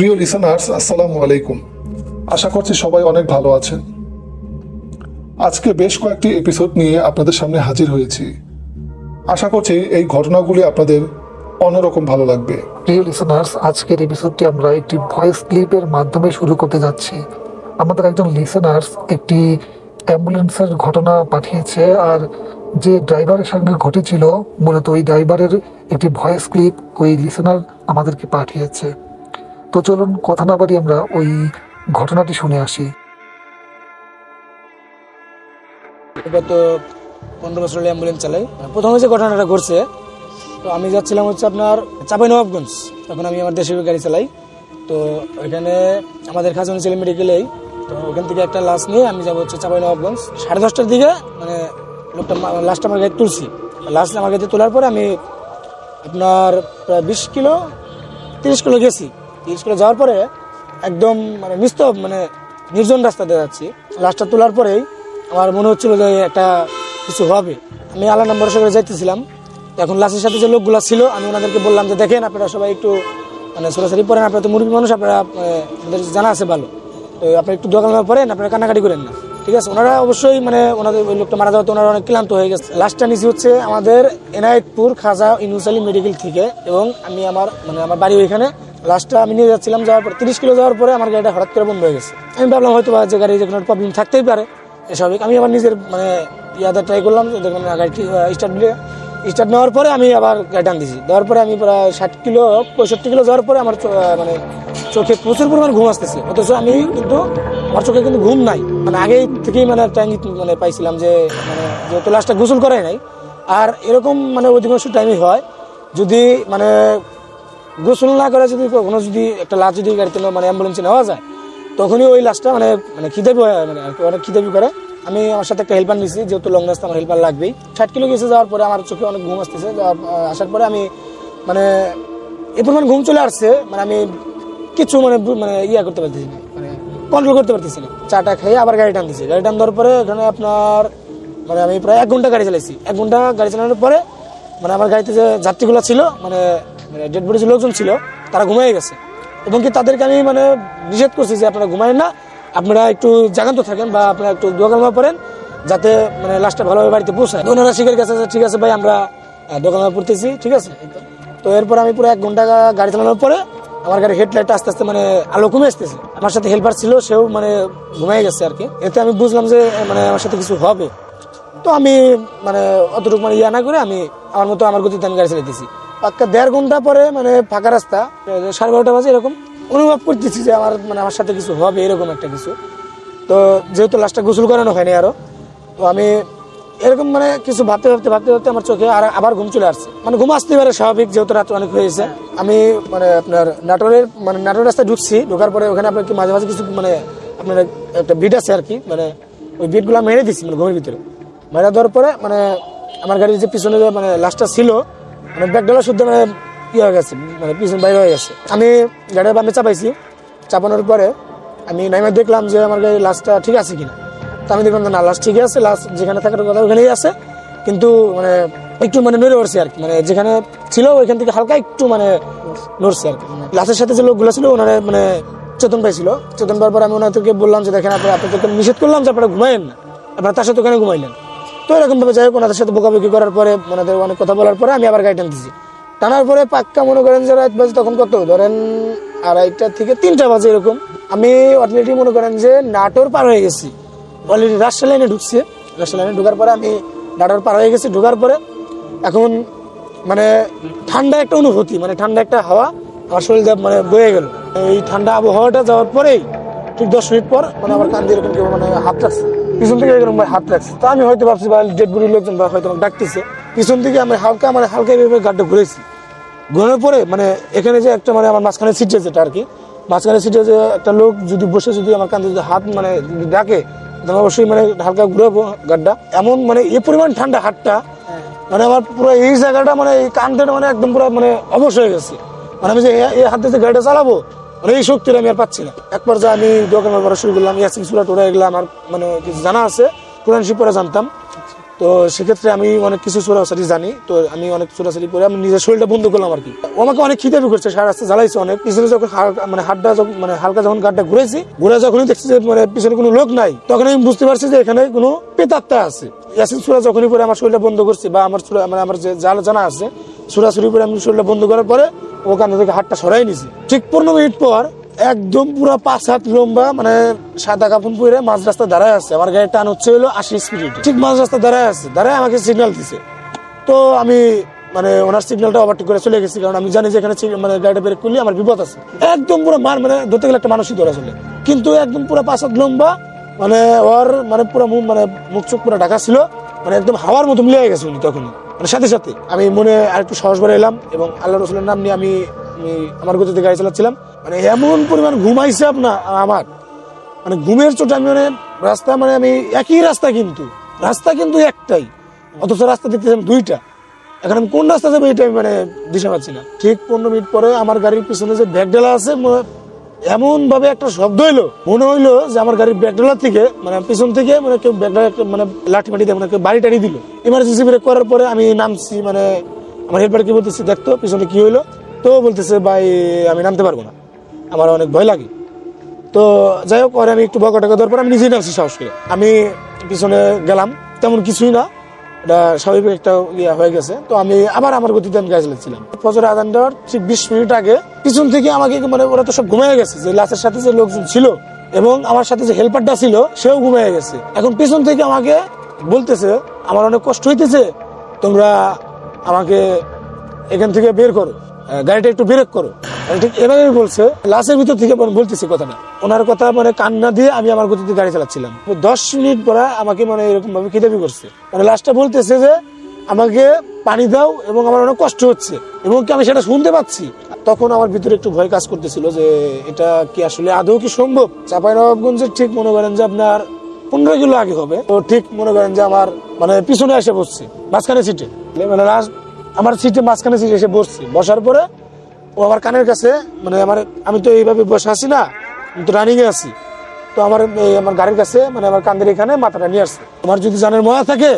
প্রিয় লিসেনার্স আসসালামু আলাইকুম। আশা করছি সবাই অনেক ভালো আছেন। আজকে বেশ কয়েকটি এপিসোড নিয়ে আপনাদের সামনে হাজির হয়েছি। আশা করছি এই ঘটনাগুলি আপনাদের অন্যরকম ভালো লাগবে। প্রিয় লিসেনার্স আজকের এপিসোডটি আমরা একটি ভয়েস ক্লিপের মাধ্যমে শুরু করতে যাচ্ছি। আমাদের একজন লিসেনার্স একটি অ্যাম্বুলেন্সের ঘটনা পাঠিয়েছে আর যে ড্রাইভারের সঙ্গে ঘটেছিল, মূলত ওই ড্রাইভারের একটি ভয়েস ক্লিপ ওই লিসেনার আমাদেরকে পাঠিয়েছে। তো চলুন কথা না আমরা ওই ঘটনাটি শুনে আসি। গত পনেরো বছর অ্যাম্বুলেন্স চালাই। প্রথমে যে ঘটনাটা ঘটছে, তো আমি যাচ্ছিলাম হচ্ছে আপনার চাপাই নবাবগঞ্জ তখন আমি আমার দেশের গাড়ি চালাই। তো ওইখানে আমাদের খাজানি ছেলে মেডিকেলেই তো ওখান থেকে একটা লাশ নিয়ে আমি যাব হচ্ছে চাপাই নবাবগঞ্জ সাড়ে দশটার দিকে মানে লোকটা লাস্ট আমার গাড়ি তুলছি। লাস্ট আমার গাড়িতে তোলার পরে আমি আপনার প্রায় বিশ কিলো, তিরিশ কিলো গেছি। তিরিশ কিলো যাওয়ার পরে একদম মানে নিস্তব মানে নির্জন রাস্তাতে যাচ্ছি। লাস্টটা তোলার পরেই আমার মনে হচ্ছিল যে একটা কিছু হবে। আমি আল্লাহ নাম্বার করে যাইতেছিলাম। এখন লাশের সাথে যে লোকগুলো ছিল, আমি ওনাদেরকে বললাম যে, দেখেন, আপনারা সবাই একটু মানে সরাসরি পড়েন। আপনারা তো মুরগি মানুষ, আপনারা আপনাদের জানা আছে ভালো। তো আপনি একটু দোকান পড়েন, আপনারা কান্নাকাটি করেন না। ঠিক আছে? ওনারা অবশ্যই মানে ওনাদের, ওই লোকটা মারা যাওয়াতে ওনারা অনেক ক্লান্ত হয়ে গেছে। লাস্টটা নিচে হচ্ছে আমাদের এনায়েতপুর খাজা ইনুসালি মেডিকেল থেকে এবং আমি আমার মানে আমার বাড়ি ওইখানে। লাস্টটা আমি নিয়ে যাচ্ছিলাম, যাওয়ার পর তিরিশ কিলো যাওয়ার পরে আমার গাড়িটা হঠাৎ করে বন্ধ হয়ে গেছে। আমি ভাবলাম হয়তো যে গাড়ি যে কোনো প্রবলেম থাকতেই পারে স্বাভাবিক আমি আবার নিজের মানে ইয়াতে ট্রাই করলাম দেখুন গাড়িটি স্টার্ট দিলে স্টার্ট নেওয়ার পরে আমি আবার গাড়ি টান দিয়েছি। দেওয়ার পরে আমি প্রায় ষাট কিলো, পঁয়ষট্টি কিলো যাওয়ার পরে আমার মানে চোখে প্রচুর পরিমাণ ঘুম আসতেছে। অথচ আমি কিন্তু, আমার চোখে কিন্তু ঘুম নাই। মানে আগেই থেকেই মানে ইঙ্গিত মানে পাইছিলাম যে মানে যেহেতু লাস্টটা গোসল করাই নাই। আর এরকম মানে অধিকাংশ টাইমই হয়। যদি মানে গোসল না করে যদি কখনো যদি একটা লাশ যদি গাড়িতে মানে অ্যাম্বুলেন্সে নেওয়া যায়, তখনই ওই লাশটা মানে মানে খিদে পে- মানে আর কি, অনেক খিদে করে। আমি আমার সাথে একটা হেল্পার নিয়েছি যেহেতু লং রাস্তা আমার হেল্পার লাগবেই। ষাট কিলো গেছে যাওয়ার পরে আমার চোখে অনেক ঘুম আসতেছে আসার পরে আমি মানে এ পরিমাণ ঘুম চলে আসছে মানে আমি কিছু মানে মানে ইয়া করতে পারতেছি না মানে কন্ট্রোল করতে পারতেছি না। চাটা খেয়ে আবার গাড়ি টান দিছি গাড়ি টান দেওয়ার পরে এখানে আপনার মানে আমি প্রায় এক ঘণ্টা গাড়ি চালাইছি। এক ঘণ্টা গাড়ি চালানোর পরে মানে আমার গাড়িতে যে যাত্রীগুলো ছিল মানে মানে ডেড বডি লোকজন ছিল, তারা ঘুমিয়ে গেছে। এবং কি তাদেরকে আমি মানে নিষেধ করছি যে আপনারা ঘুমায় না, আপনারা একটু জাগান্ত থাকেন বা আপনারা একটু দোকানমা পড়েন, যাতে মানে লাস্টটা ভালোভাবে বাড়িতে পৌঁছায়। ওনারা শিখের কাছে ঠিক আছে ভাই, আমরা দোকানমা পড়তেছি, ঠিক আছে? তো এরপর আমি পুরো এক ঘণ্টা গাড়ি চালানোর পরে আমার গাড়ির হেডলাইট আস্তে আস্তে মানে আলো কমে আসতেছে। আমার সাথে হেল্পার ছিল, সেও মানে ঘুমিয়ে গেছে আর কি। এতে আমি বুঝলাম যে মানে আমার সাথে কিছু হবে। তো আমি মানে অতটুকু মানে ইয়া না করে আমি আমার মতো আমার গতিতে আমি গাড়ি চালাইতেছি। দেড় ঘণ্টা পরে মানে ফাঁকা রাস্তা। সাড়ে বারোটা বাজে এরকম। অনুভব করতেছি যে আমার মানে আমার সাথে কিছু হবে এরকম একটা কিছু। তো যেহেতু লাস্টটা গোসল করানো হয়নি আরও, তো আমি এরকম মানে কিছু ভাবতে ভাবতে ভাবতে ভাবতে আমার চোখে আর আবার ঘুম চলে আসছে। মানে ঘুম আসতে পারে, স্বাভাবিক যেহেতু রাত অনেক হয়েছে আমি মানে আপনার নাটোরের মানে নাটোর রাস্তায় ঢুকছি, ঢোকার পরে ওখানে আপনার কি মাঝে মাঝে কিছু মানে আপনার একটা বিট আছে আর কি মানে ওই বিটগুলো মেরে দিচ্ছি মানে ঘুমের ভিতরে। মেরে দেওয়ার পরে মানে আমার গাড়ির যে পিছনে মানে লাস্টটা ছিল মানে শুদ্ধ মানে ইয়ে হয়ে গেছে মানে পিছনে বাইরে হয়ে গেছে। আমি গাড়ির বামে চাপাইছি, চাপানোর পরে আমি দেখলাম যে আমার গাড়ির ঠিক আছে কিনা। আমি দেখলাম না আছে যেখানে থাকার কথা ওখানেই আছে, কিন্তু মানে একটু মানে নড়ে উঠছে আর কি। মানে যেখানে ছিল ওইখান থেকে হালকা একটু মানে নড়ছে আর কি। লাস্টের সাথে যে লোকগুলো ছিল ওনারা মানে চেতন পাইছিল। চেতন পাওয়ার পর আমি ওনাদেরকে বললাম যে, দেখেন আপনারা, আপনাদেরকে নিষেধ করলাম যে আপনারা ঘুমাইন না। আপনারা তার সাথে ওখানে ঘুমাইলেন। তো এরকম ভাবে যাই ওনাদের সাথে বোকাবুকি করার পরে, ওনাদের অনেক কথা বলার পরে আমি আবার গাড়ি টানতেছি টানার পরে পাক্কা মনে করেন যে রাত বাজে তখন কত ধরেন আড়াইটা থেকে তিনটা বাজে এরকম। আমি অলরেডি মনে করেন যে নাটোর পার হয়ে গেছি। অলরেডি রাজশাহী লাইনে ঢুকছে। রাজশাহী লাইনে ঢোকার পরে আমি নাটোর পার হয়ে গেছি। ঢোকার পরে এখন মানে ঠান্ডা একটা অনুভূতি মানে ঠান্ডা একটা হাওয়া আমার শরীর মানে বয়ে গেল। এই ঠান্ডা আবহাওয়াটা যাওয়ার পরেই ঠিক দশ মিনিট পর মানে আমার কান দিয়ে এরকম কেউ মানে হাত রাখছে। পিছন থেকে এরকম হাত রাখছে। তো আমি হয়তো ভাবছি বা ডেড বডির লোকজন বা হয়তো ডাকতেছে। পিছন থেকে আমি হালকা মানে হালকা এভাবে গাড্ডা ঘুরেছি। ঘোরার পরে মানে এখানে যে একটা মানে আমার মাঝখানে সিটে যেটা আর কি। মাঝখানে সিটে যে একটা লোক যদি বসে, যদি আমার কান্দে যদি হাত মানে ডাকে, তাহলে অবশ্যই মানে হালকা ঘুরাবো গাড্ডা এমন মানে এই পরিমাণ ঠান্ডা হাতটা। মানে আমার পুরো এই জায়গাটা মানে এই কানটা মানে একদম পুরো মানে অবশ হয়ে গেছে। মানে আমি যে এ- এই হাতে যে গাড়িটা চালাবো মানে এই শক্তিটা আমি আর পাচ্ছি না। একবার যা আমি দোকানের পড়া শুরু করলাম ইয়াসিন সুরা টোরা এগুলো আমার মানে কিছু জানা আছে, কোরআন পরে জানতাম। তো সেক্ষেত্রে আমি অনেক কিছু চোরাচারি জানি, তো আমি অনেক চোরাচারি করে আমি নিজের শরীরটা বন্ধ করলাম আর কি। আমাকে অনেক খিদে করছে, সারা রাস্তা জ্বালাইছে অনেক। পিছনে যখন মানে হাতটা যখন মানে হালকা যখন গাড়টা ঘুরেছি, ঘুরে যখনই দেখছি যে মানে পিছনে কোনো লোক নাই, তখন আমি বুঝতে পারছি যে এখানে কোনো পেতাত্তা আছে। ইয়াসিন সুরা যখনই করে আমার শরীরটা বন্ধ করছি, বা আমার মানে আমার যে জাল জানা আছে সুরাসুরি করে আমি শরীরটা বন্ধ করার পরে ও কান থেকে হাতটা সরাই নিছি। ঠিক পনেরো মিনিট পর একদম পুরো পাঁচ হাত লম্বা মানে সাদা কাপড় পরে মাঝ রাস্তা দাঁড়ায় আছে। আমার গাড়ির টান হচ্ছে হলো আশি স্পিড ঠিক মাঝ রাস্তা দাঁড়ায় আছে, দাঁড়ায় আমাকে সিগন্যাল দিছে। তো আমি মানে ওনার সিগন্যালটা ওভারটেক করে চলে গেছি, কারণ আমি জানি যে এখানে মানে গাড়িটা ব্রেক করলে আমার বিপদ আছে। একদম পুরো মার মানে ধরতে গেলে একটা মানুষই ধরা চলে। কিন্তু একদম পুরো পাঁচ হাত লম্বা মানে ওর মানে পুরো মানে মুখ চোখ পুরো ঢাকা ছিল মানে একদম হাওয়ার মতো মিলে গেছে উনি তখনই। মানে সাথে সাথে আমি মনে আর একটু সাহস করে এলাম এবং আল্লাহ রসুলের নাম নিয়ে আমি আমি আমার গতিতে গাড়ি চালাচ্ছিলাম। মানে এমন পরিমাণ ঘুমাইছে আপনার, আমার। মানে ঘুমের চোটে আমি মানে রাস্তা মানে আমি একই রাস্তা কিন্তু রাস্তা কিন্তু একটাই। অথচ রাস্তা দেখতেছিলাম দুইটা। এখন আমি কোন রাস্তা যাব এটা আমি মানে দিশা পাচ্ছি না। ঠিক পনেরো মিনিট পরে আমার গাড়ির পিছনে যে ব্যাগ ডালা আছে এমন ভাবে একটা শব্দ হইল, মনে হইল যে আমার গাড়ির ব্যাগডলার থেকে মানে পিছন থেকে মানে কেউ একটা মানে লাঠি মাটি দিয়ে মানে বাড়ি টাড়ি দিল। ইমার্জেন্সি ব্রেক করার পরে আমি নামছি মানে আমার হেল্পার কি বলতেছি দেখতো পিছনে কি হইল? তো বলতেছে, ভাই, আমি নামতে পারব না। আমার অনেক ভয় লাগে। তো যাই হোক আমি একটু বকা টাকা দেওয়ার পর আমি নিজেই নামছি সাহস করে। আমি পিছনে গেলাম, তেমন কিছুই না। এটা স্বাভাবিক একটা ইয়া হয়ে গেছে। তো আমি আবার আমার গতিতে আমি গাছ লাগছিলাম ফজর আদান দেওয়ার ঠিক বিশ মিনিট আগে পিছন থেকে আমাকে মানে ওরা তো সব ঘুমিয়ে গেছে, যে লাশের সাথে যে লোকজন ছিল এবং আমার সাথে যে হেল্পারটা ছিল, সেও ঘুমিয়ে গেছে। এখন পিছন থেকে আমাকে বলতেছে, আমার অনেক কষ্ট হইতেছে, তোমরা আমাকে এখান থেকে বের করো। গাড়িটা একটু ব্রেক করো। মানে ঠিক এভাবে বলছে। লাশের ভিতর থেকে বলতেছি কথাটা। ওনার কথা মানে কান্না দিয়ে আমি আমার গতিতে গাড়ি চালাচ্ছিলাম। দশ মিনিট পরে আমাকে মানে এরকম ভাবে খিদাবি করছে। মানে লাস্টটা বলতেছে যে, আমাকে পানি দাও এবং আমার অনেক কষ্ট হচ্ছে। এবং কি আমি সেটা শুনতে পাচ্ছি? তখন আমার ভিতরে একটু ভয় কাজ করতেছিল যে, এটা কি আসলে আদৌ কি সম্ভব? চাপাই নবাবগঞ্জের ঠিক মনে করেন যে আপনার পনেরো কিলো আগে হবে। তো ঠিক মনে করেন যে আমার মানে পিছনে এসে বসছি, মাঝখানে সিটে মানে লাস্ট আমার সিটে মাঝখানে সিটে এসে বসছি। বসার পরে ও আমার কানের কাছে মানে আমার, আমি তো এইভাবে বসে আছি না, আমি তো রানিং এ আছি। তো আমার আমার গাড়ির কাছে মানে আমার কান্দের এখানে মাথাটা নিয়ে আসছে। তোমার যদি জানের মজা থাকে,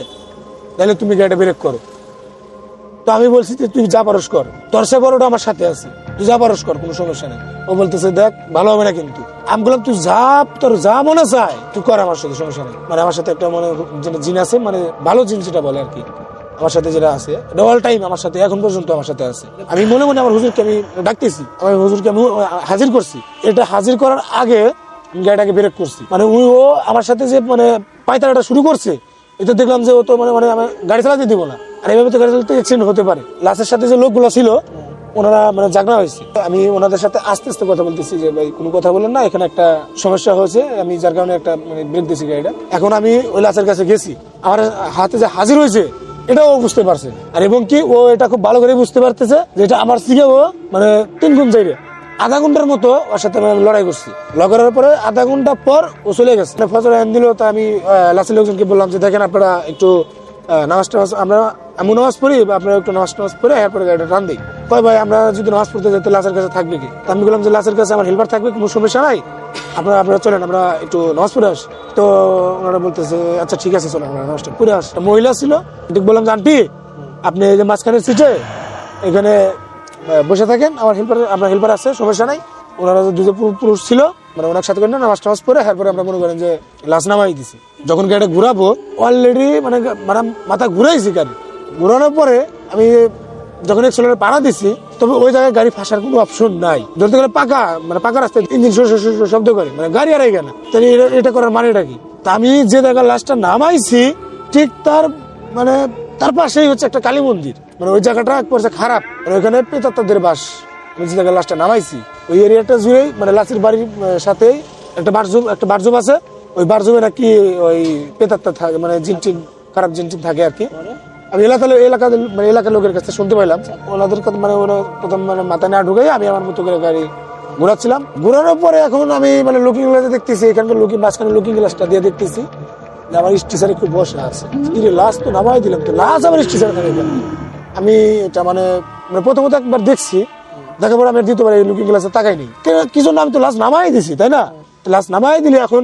তাহলে তুমি গাড়িটা ব্রেক করো। তো আমি বলছি যে, তুই যা পারস কর। তোর সে বড়টা আমার সাথে আছে। তুই যা পারস কর, কোনো সমস্যা নেই। ও বলতেছে, দেখ, ভালো হবে না কিন্তু। আমি বললাম, তুই যা, তোর যা মনে চায়, তুই কর আমার সাথে, সমস্যা নেই। মানে আমার সাথে একটা মানে জিন আছে মানে ভালো জিন যেটা বলে আর কি। আমার সাথে যেটা আছে অল টাইম আমার সাথে, এখন পর্যন্ত আমার সাথে আছে। আমি মনে মনে আমার হুজুরকে আমি ডাকতেছি, আমার হুজুরকে আমি হাজির করছি। এটা হাজির করার আগে আমি গাড়িটাকে ব্রেক করছি। মানে উনি, ও আমার সাথে যে মানে পায়তারাটা শুরু করছে, এটা দেখলাম যে ও তো মানে মানে আমার গাড়ি চালাতে দিব না। আর এইভাবে তো গাড়ি চালাতে অ্যাক্সিডেন্ট হতে পারে। লাশের সাথে যে লোকগুলো ছিল, ওনারা মানে জাগনা হয়েছে। আমি ওনাদের সাথে আস্তে আস্তে কথা বলতেছি যে, ভাই, কোনো কথা বলেন না, এখানে একটা সমস্যা হয়েছে, আমি যার কারণে একটা মানে ব্রেক দিয়েছি গাড়িটা। এখন আমি ওই লাশের কাছে গেছি। আমার হাতে যে হাজির হয়েছে এটাও বুঝতে পারছে। আর এবং কি, ও এটা খুব ভালো করে বুঝতে পারতেছে যে এটা আমার ও মানে তিন গুণ চাইবে আধা ঘণ্টার মতো ওর সাথে লড়াই করছি। লড়াইয়ের পরে আধা ঘণ্টা পর ও চলে গেছে। মানে ফজর আইন দিল তা আমি লাসের লোকজনকে বললাম যে, দেখেন আপনারা একটু নামাজ টামাজ, আমরা আমি নামাজ পড়ি আপনারা একটু নামাজ টামাজ পড়ে এরপরে গাড়িটা টান দিই। কয়, ভাই, আমরা যদি নামাজ পড়তে যাই, তো লাসের কাছে থাকবে কি? আমি বললাম যে লাসের কাছে আমার হেল্পার থাকবে, কোনো সমস্যা নাই। আপনারা আপনারা চলেন, আমরা একটু তো ওনারা বলতেছে আচ্ছা ঠিক আছে, চলেন, আমরা আস। মহিলা ছিল ঠিক বললাম যে, আন্টি, আপনি যে সিটে, এখানে বসে থাকেন, আমার হেল্পার আপনার হেল্পার আছে, সমস্যা নাই। ওনারা দুজন পুরুষ ছিল মানে ওনার সাথে করে নামাজ টামাজ পরে এরপরে আমরা মনে করেন যে, লাশ নামাই দিছি। যখন গাড়িটা ঘুরাবো অলরেডি মানে মানে মাথা ঘুরাইছি গাড়ি। ঘুরানোর পরে আমি যখন এক্সেলের পাড়া দিছি, তবে ওই জায়গায় গাড়ি ফাঁসার কোনো অপশন নাই। ধরতে গেলে পাকা মানে পাকা রাস্তায় ইঞ্জিন শব্দ করে মানে গাড়ি আর গেল তাহলে এটা- করার মানেটা কি? তা আমি যে জায়গায় লাশটা নামাইছি, ঠিক তার মানে তার পাশেই হচ্ছে একটা কালী মন্দির। মানে ওই জায়গাটা এক পর্যায়ে খারাপ মানে ওইখানে প্রেতাত্মাদের বাস। আমি যে জায়গায় লাশটা নামাইছি, ওই এরিয়াটা জুড়েই মানে লাচির বাড়ির সাথেই একটা বারজুম একটা বারজুম আছে। ওই বারজুমে নাকি ওই প্রেতাত্মা থাকে মানে জিন টিন খারাপ জিন টিন থাকে আর কি। আমি এলাকা এলাকা মানে এলাকার লোকের কাছে শুনতে পাইলাম। ওনাদের মানে ওরা প্রথম মানে মাথায় না ঢুকে আমি আমার মতো করে গাড়ি ঘোরাচ্ছিলাম। ঘোরানোর পরে এখন আমি মানে লুকিং গ্লাসে দেখতেছি, এখানকার লুকিং মাঝখানে লুকিং গ্লাসটা দিয়ে দেখতেছি যে আমার স্টেশনে একটু বসে আছে। লাশ তো নামাই দিলাম তো, লাশ আমার স্টেশনে থাকে আমি এটা মানে মানে প্রথমত একবার দেখছি, দেখার পর আমি দ্বিতীয়বার এই লুকিং গ্লাসে তাকাইনি কি জন্য আমি তো লাশ নামাই দিছি, তাই না? লাশ নামাই দিলে এখন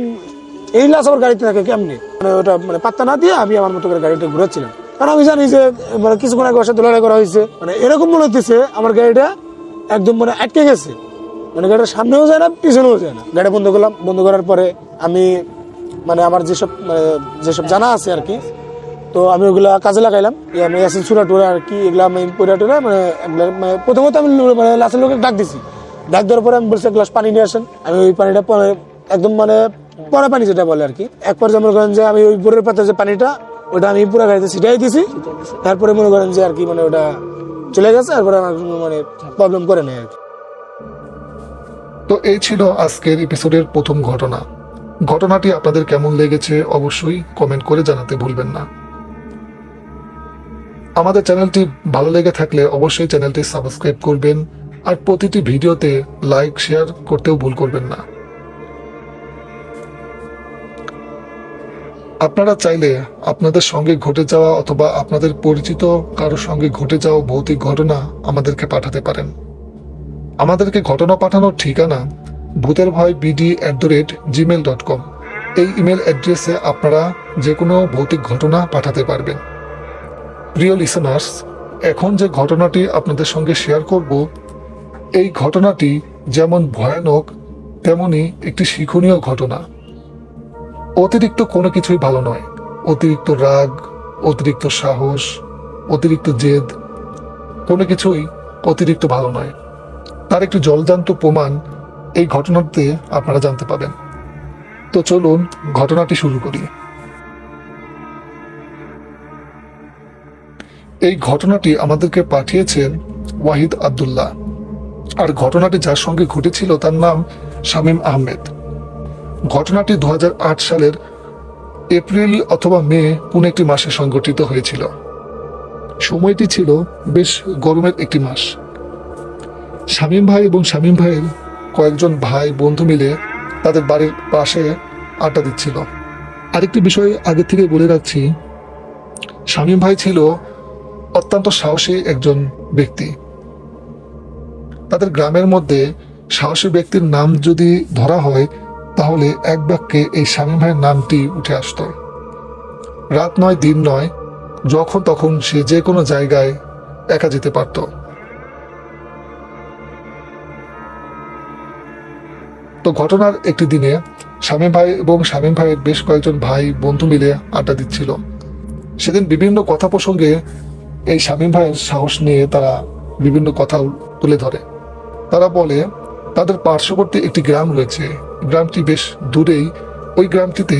এই লাশ আমার গাড়িতে থাকে কেমনি? মানে ওটা মানে পাত্তা না দিয়ে আমি আমার মতো করে গাড়িটা ঘুরাচ্ছিলাম। কারণ আমি জানি যে মানে কিছুক্ষণ আগে সাথে লড়াই করা হয়েছে। মানে এরকম মনে হতেছে আমার গাড়িটা একদম মানে আটকে গেছে। মানে গাড়িটা সামনেও যায় না, পিছনেও যায় না। গাড়ি বন্ধ করলাম, বন্ধ করার পরে আমি মানে আমার যেসব মানে যেসব জানা আছে আর কি, তো আমি ওগুলা কাজে লাগাইলাম। আমি অ্যাসিড সুরা টুরা আর কি, এগুলা আমি পড়া টুরা মানে মানে প্রথমত আমি মানে লাশের লোকের ডাক দিছি। ডাক দেওয়ার পরে আমি বলছি গ্লাস পানি নিয়ে আসেন। আমি ওই পানিটা একদম মানে পরে পানি যেটা বলে আর কি। একবার যেমন করেন যে আমি ওই বোরের পাতে যে পানিটা ওটা আমি পুরো গাড়িতে ছিটাই দিছি। তারপরে মনে করেন যে আর কি মানে ওটা চলে গেছে, তারপরে আমার মানে প্রবলেম করে নেই আর কি। তো এই ছিল আজকের এপিসোডের প্রথম ঘটনা। ঘটনাটি আপনাদের কেমন লেগেছে অবশ্যই কমেন্ট করে জানাতে ভুলবেন না। আমাদের চ্যানেলটি ভালো লেগে থাকলে অবশ্যই চ্যানেলটি সাবস্ক্রাইব করবেন, আর প্রতিটি ভিডিওতে লাইক শেয়ার করতেও ভুল করবেন না। আপনারা চাইলে আপনাদের সঙ্গে ঘটে যাওয়া অথবা আপনাদের পরিচিত কারোর সঙ্গে ঘটে যাওয়া ভৌতিক ঘটনা আমাদেরকে পাঠাতে পারেন। আমাদেরকে ঘটনা পাঠানোর ঠিকানা ভূতের ভয় BD at the rate Gmail dot com এই ইমেল অ্যাড্রেসে আপনারা যে কোনো ভৌতিক ঘটনা পাঠাতে পারবেন। প্রিয় লিসনার্স এখন যে ঘটনাটি আপনাদের সঙ্গে শেয়ার করব, এই ঘটনাটি যেমন ভয়ানক তেমনই একটি শিক্ষণীয় ঘটনা। অতিরিক্ত কোনো কিছুই ভালো নয়। অতিরিক্ত রাগ, অতিরিক্ত সাহস, অতিরিক্ত জেদ, কোনো কিছুই অতিরিক্ত ভালো নয়। তার একটি জলজান্ত প্রমাণ এই ঘটনাতে আপনারা জানতে পাবেন। তো চলুন ঘটনাটি শুরু করি। এই ঘটনাটি আমাদেরকে পাঠিয়েছেন ওয়াহিদ আব্দুল্লাহ। আর ঘটনাটি যার সঙ্গে ঘটেছিল তার নাম শামীম আহমেদ। ঘটনাটি দু হাজার আট সালের এপ্রিল অথবা মে কোন একটি মাসে সংঘটিত হয়েছিল। সময়টি ছিল বেশ গরমের একটি মাস। শামীম ভাই এবং শামীম ভাইয়ের কয়েকজন ভাই বন্ধু মিলে তাদের বাড়ির পাশে আড্ডা দিচ্ছিল। আরেকটি বিষয় আগে থেকে বলে রাখছি, শামীম ভাই ছিল অত্যন্ত সাহসী একজন ব্যক্তি। তাদের গ্রামের মধ্যে সাহসী ব্যক্তির নাম যদি ধরা হয় তাহলে এক বাক্যে এই স্বামী ভাইয়ের নামটি উঠে আসতো। রাত নয়, দিন নয়, যখন তখন সে যে কোনো জায়গায় একা যেতে পারতো। তো ঘটনার একটি দিনে স্বামী ভাই এবং স্বামী ভাইয়ের বেশ কয়েকজন ভাই, বন্ধু মিলে আড্ডা দিচ্ছিল। সেদিন বিভিন্ন কথা প্রসঙ্গে এই স্বামী ভাইয়ের সাহস নিয়ে তারা বিভিন্ন কথা তুলে ধরে। তারা বলে তাদের পার্শ্ববর্তী একটি গ্রাম রয়েছে। গ্রামটি বেশ দূরেই ওই গ্রামটিতে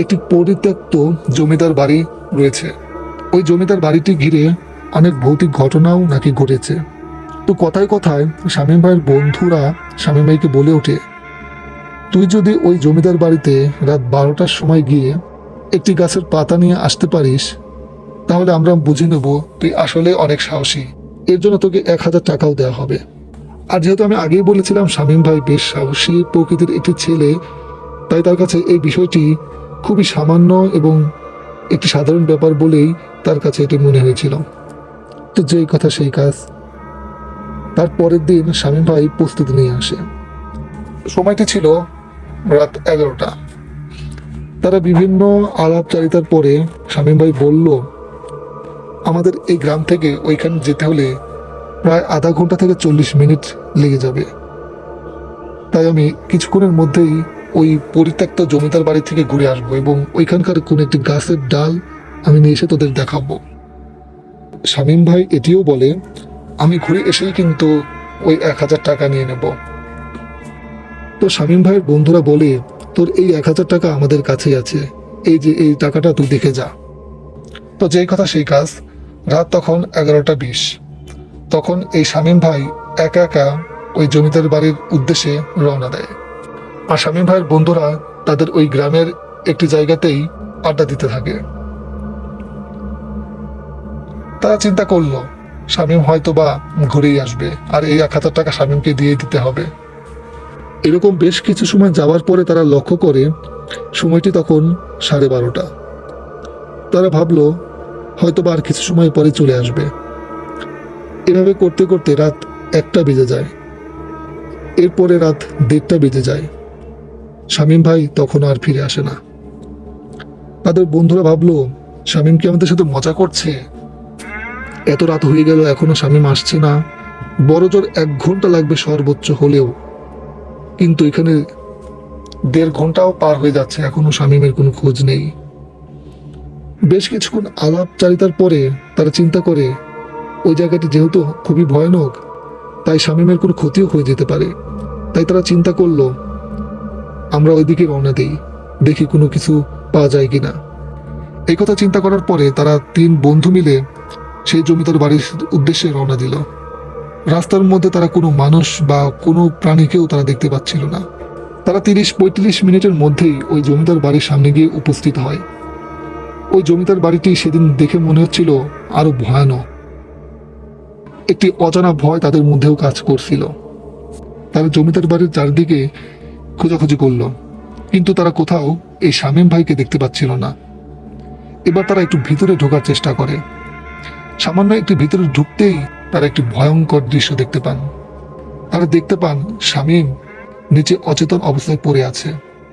একটি পরিত্যক্ত জমিদার বাড়ি রয়েছে। ওই জমিদার বাড়িটি ঘিরে অনেক ভৌতিক ঘটনাও নাকি ঘটেছে। তো কথায় কথায় শামীম ভাইয়ের বন্ধুরা শামীম ভাইকে বলে ওঠে, তুই যদি ওই জমিদার বাড়িতে রাত বারোটার সময় গিয়ে একটি গাছের পাতা নিয়ে আসতে পারিস, তাহলে আমরা বুঝে নেব তুই আসলে অনেক সাহসী। এর জন্য তোকে এক হাজার টাকাও দেওয়া হবে। আর যেহেতু আমি আগেই বলেছিলাম শামীম ভাই বেশ সাহসী প্রকৃতির একটি ছেলে, তাই তার কাছে এই বিষয়টি খুবই সামান্য এবং একটি সাধারণ ব্যাপার বলেই তার কাছে এটি মনে হয়েছিল। তো যেই কথা সেই কাজ। তার পরের দিন শামীম ভাই প্রস্তুতি নিয়ে আসে। সময়টি ছিল রাত এগারোটা। তারা বিভিন্ন আলাপচারিতার পরে শামীম ভাই বলল, আমাদের এই গ্রাম থেকে ওইখানে যেতে হলে প্রায় আধা ঘণ্টা থেকে চল্লিশ মিনিট লেগে যাবে। তাই আমি কিছুক্ষণের মধ্যেই ওই পরিত্যক্ত জমিদার বাড়ি থেকে ঘুরে আসব এবং ওইখানকার কোন একটি গাছের ডাল আমি নিয়ে এসে তোদের দেখাবো। শামীম ভাই এটিও বলে, আমি ঘুরে এসেই কিন্তু ওই এক হাজার টাকা নিয়ে নেব। তো শামীম ভাইয়ের বন্ধুরা বলে, তোর এই এক হাজার টাকা আমাদের কাছেই আছে। এই যে, এই টাকাটা তুই দেখে যা। তো যেই কথা সেই কাজ, রাত তখন এগারোটা বিশ। তখন এই শামীম ভাই একা একা ওই জমিদার বাড়ির উদ্দেশ্যে রওনা দেয়। আর শামীম ভাইয়ের বন্ধুরা তাদের ওই গ্রামের একটি জায়গাতেই আড্ডা দিতে থাকে। তারা চিন্তা করল, শামীম হয়তো বা ঘুরেই আসবে, আর এই এক হাজার টাকা শামীমকে দিয়ে দিতে হবে। এরকম বেশ কিছু সময় যাওয়ার পরে তারা লক্ষ্য করে সময়টি তখন সাড়ে বারোটা। তারা ভাবলো হয়তো বা আর কিছু সময় পরে চলে আসবে। এভাবে করতে করতে রাত একটা বেজে যায়। এরপরে রাত দেড়টা বেজে যায়। শামীম ভাই তখন আর ফিরে আসে না। তাদের বন্ধুরা ভাবলো, শামীম কি আমাদের সাথে মজা করছে? এত রাত হয়ে গেল, এখনও শামীম আসছে না। বড় জোর এক ঘণ্টা লাগবে সর্বোচ্চ হলেও। কিন্তু এখানে দেড় ঘন্টাও পার হয়ে যাচ্ছে, এখনও শামীমের কোনো খোঁজ নেই। বেশ কিছুক্ষণ আলাপচারিতার পরে তারা চিন্তা করে ওই জায়গাটি যেহেতু খুবই ভয়ানক, তাই শামীমের কোনো ক্ষতিও হয়ে যেতে পারে। তাই তারা চিন্তা করল, আমরা ওইদিকে রওনা দিই, দেখি কোনো কিছু পাওয়া যায় কিনা। এই কথা চিন্তা করার পরে তারা তিন বন্ধু মিলে সেই জমিদার বাড়ির উদ্দেশ্যে রওনা দিল। রাস্তার মধ্যে তারা কোনো মানুষ বা কোনো প্রাণীকেও তারা দেখতে পাচ্ছিল না। তারা তিরিশ পঁয়ত্রিশ মিনিটের মধ্যেই ওই জমিদার বাড়ির সামনে গিয়ে উপস্থিত হয়। ওই জমিদার বাড়িটি সেদিন দেখে মনে হচ্ছিল আরও ভয়ানক। একটি অজানা ভয় তাদের মধ্যেও কাজ করছিল। তারা জমিদার বাড়ির চারদিকে খোঁজাখুঁজি করল, কিন্তু তারা কোথাও এই শামীম ভাইকে দেখতে পাচ্ছিল না। এবার তারা একটু ভিতরে ঢোকার চেষ্টা করে। সামান্য একটু ভিতরে ঢুকতেই তারা একটি ভয়ঙ্কর দৃশ্য দেখতে পান। তারা দেখতে পান শামীম নিচে অচেতন অবস্থায় পড়ে আছে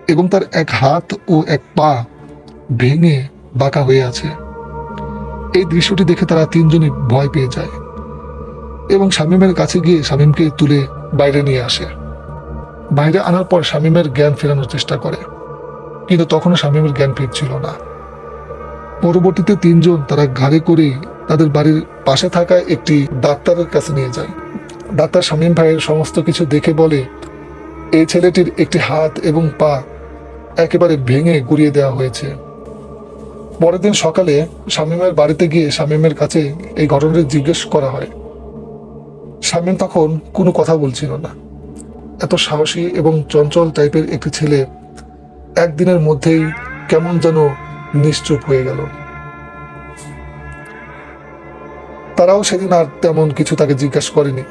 এবং তার এক হাত ও এক পা ভেঙে বাঁকা হয়ে আছে। এই দৃশ্যটি দেখে তারা তিনজনই ভয় পেয়ে যায়। এবং শামীমের কাছে গিয়ে শামীমকে তুলে বাইরে নিয়ে আসে। বাইরে আনার পর শামীমের জ্ঞান ফেরানোর চেষ্টা করে। কিন্তু তখনও শামীমের জ্ঞান ফিরছিল না। পরবর্তীতে তিনজন তারা ঘাড়ে করে তাদের বাড়ির পাশে থাকা একটি ডাক্তারের কাছে নিয়ে যায়। ডাক্তার শামীম ভাইয়ের সমস্ত কিছু দেখে বলে, এই ছেলেটির একটি হাত এবং পা একেবারে ভেঙে গুড়িয়ে দেওয়া হয়েছে। পরের দিন সকালে শামীমের বাড়িতে গিয়ে শামীমের কাছে এই ঘটনাটি জিজ্ঞেস করা হয়। শামীম তখন কোনো কথা বলছিল না। এত সাহসী এবং চঞ্চল টাইপের একটি ছেলে একদিনের মধ্যেই কেমন যেন নিশ্চুপ হয়ে গেল। তারাও সেদিন আর তেমন কিছু তাকে জিজ্ঞাসা করেনি।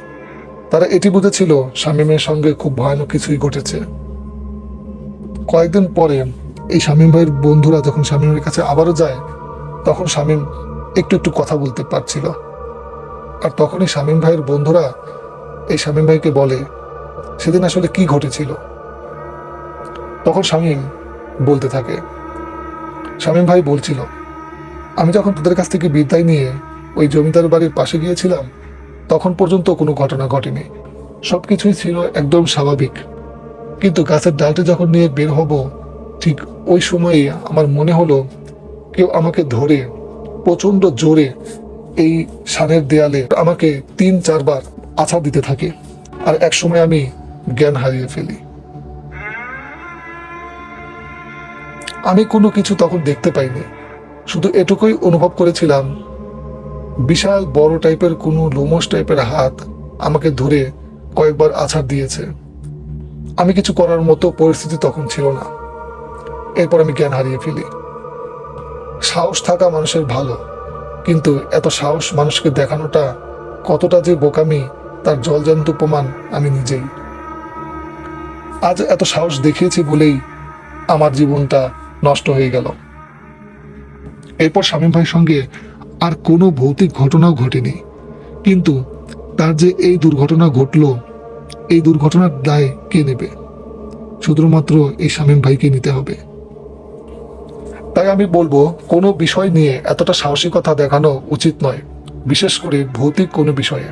তারা এটি বুঝেছিল শামীমের সঙ্গে খুব ভয়ানক কিছুই ঘটেছে। কয়েকদিন পরে এই শামীম ভাইয়ের বন্ধুরা যখন শামীমের কাছে আবারও যায়, তখন শামীম একটু একটু কথা বলতে পারছিল। আর তখনই শামীম ভাইয়ের বন্ধুরা এই শামীম ভাইকে বলে, সেদিন আসলে কি ঘটেছিল? তখন শামীম বলতে থাকে, শামীম ভাই বলছিল, আমি যখন তোদের কাছ থেকে বিদায় নিয়ে ওই জমিদার বাড়ির পাশে গিয়েছিলাম, তখন পর্যন্ত কোনো ঘটনা ঘটেনি। সব কিছুই ছিল একদম স্বাভাবিক। কিন্তু গাছের ডালটা যখন নিয়ে বের হব, ঠিক ওই সময়ে আমার মনে হলো কেউ আমাকে ধরে প্রচণ্ড জোরে এই সানের দেয়ালে আমাকে তিন, চারবার আছাড় দিতে থাকে আর এক সময় আমি জ্ঞান হারিয়ে ফেলি। আমি কোনো কিছু তখন দেখতে পাইনি। শুধু এটুকুই অনুভব করেছিলাম, বিশাল বড় টাইপের কোনো লোমস টাইপের হাত আমাকে ধরে কয়েকবার আছাড় দিয়েছে। আমি কিছু করার মতো পরিস্থিতি তখন ছিল না। এরপর আমি জ্ঞান হারিয়ে ফেলি। সাহস থাকা মানুষের ভালো। কিন্তু এত সাহস মানুষকে দেখানোটা কতটা যে বোকামি, তার জলজান্ত প্রমাণ আমি নিজেই। আজ এত সাহস দেখিয়েছি বলেই আমার জীবনটা নষ্ট হয়ে গেল। এরপর শামীম ভাইয়ের সঙ্গে আর কোনো ভৌতিক ঘটনাও ঘটেনি। কিন্তু তার যে এই দুর্ঘটনা ঘটল, এই দুর্ঘটনার দায় কে নেবে? শুধুমাত্র এই শামীম ভাইকে নিতে হবে। তাই আমি বলব, কোনো বিষয় নিয়ে এতটা সাহসিকতা দেখানো উচিত নয়, বিশেষ করে ভৌতিক কোনো বিষয়ে।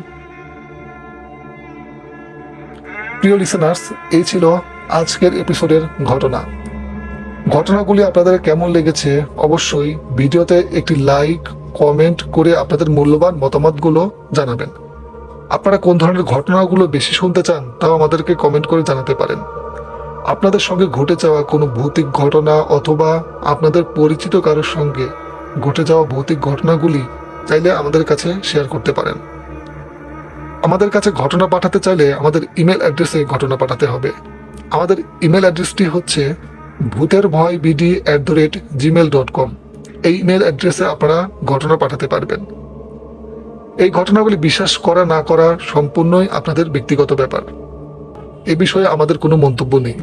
প্রিয় লিসেনার্স এই ছিল আজকের এপিসোডের ঘটনা। ঘটনাগুলি আপনাদের কেমন লেগেছে অবশ্যই ভিডিওতে একটি লাইক কমেন্ট করে আপনাদের মূল্যবান মতামতগুলো জানাবেন। আপনারা কোন ধরনের ঘটনাগুলো বেশি শুনতে চান, তাও আমাদেরকে কমেন্ট করে জানাতে পারেন। আপনাদের সঙ্গে ঘটে যাওয়া কোনো ভৌতিক ঘটনা অথবা আপনাদের পরিচিত কারোর সঙ্গে ঘটে যাওয়া ভৌতিক ঘটনাগুলি চাইলে আমাদের কাছে শেয়ার করতে পারেন। আমাদের কাছে ঘটনা পাঠাতে চাইলে আমাদের ইমেল অ্যাড্রেসে ঘটনা পাঠাতে হবে। আমাদের ইমেল অ্যাড্রেসটি হচ্ছে ভূতের ভয় BD at the rate Gmail dot com এই ইমেল অ্যাড্রেসে আপনারা ঘটনা পাঠাতে পারবেন। এই ঘটনাগুলি বিশ্বাস করা, না করা সম্পূর্ণই আপনাদের ব্যক্তিগত ব্যাপার। এ বিষয়ে আমাদের কোনো মন্তব্য নেই।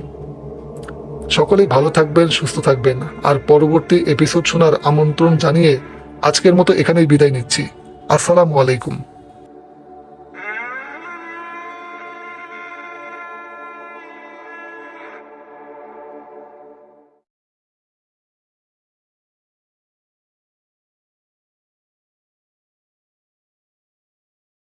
সকলেই ভালো থাকবেন, সুস্থ থাকবেন। আর পরবর্তী এপিসোড শোনার আমন্ত্রণ জানিয়ে আজকের মতো এখানেই বিদায় নিচ্ছি। আসসালামু আলাইকুম।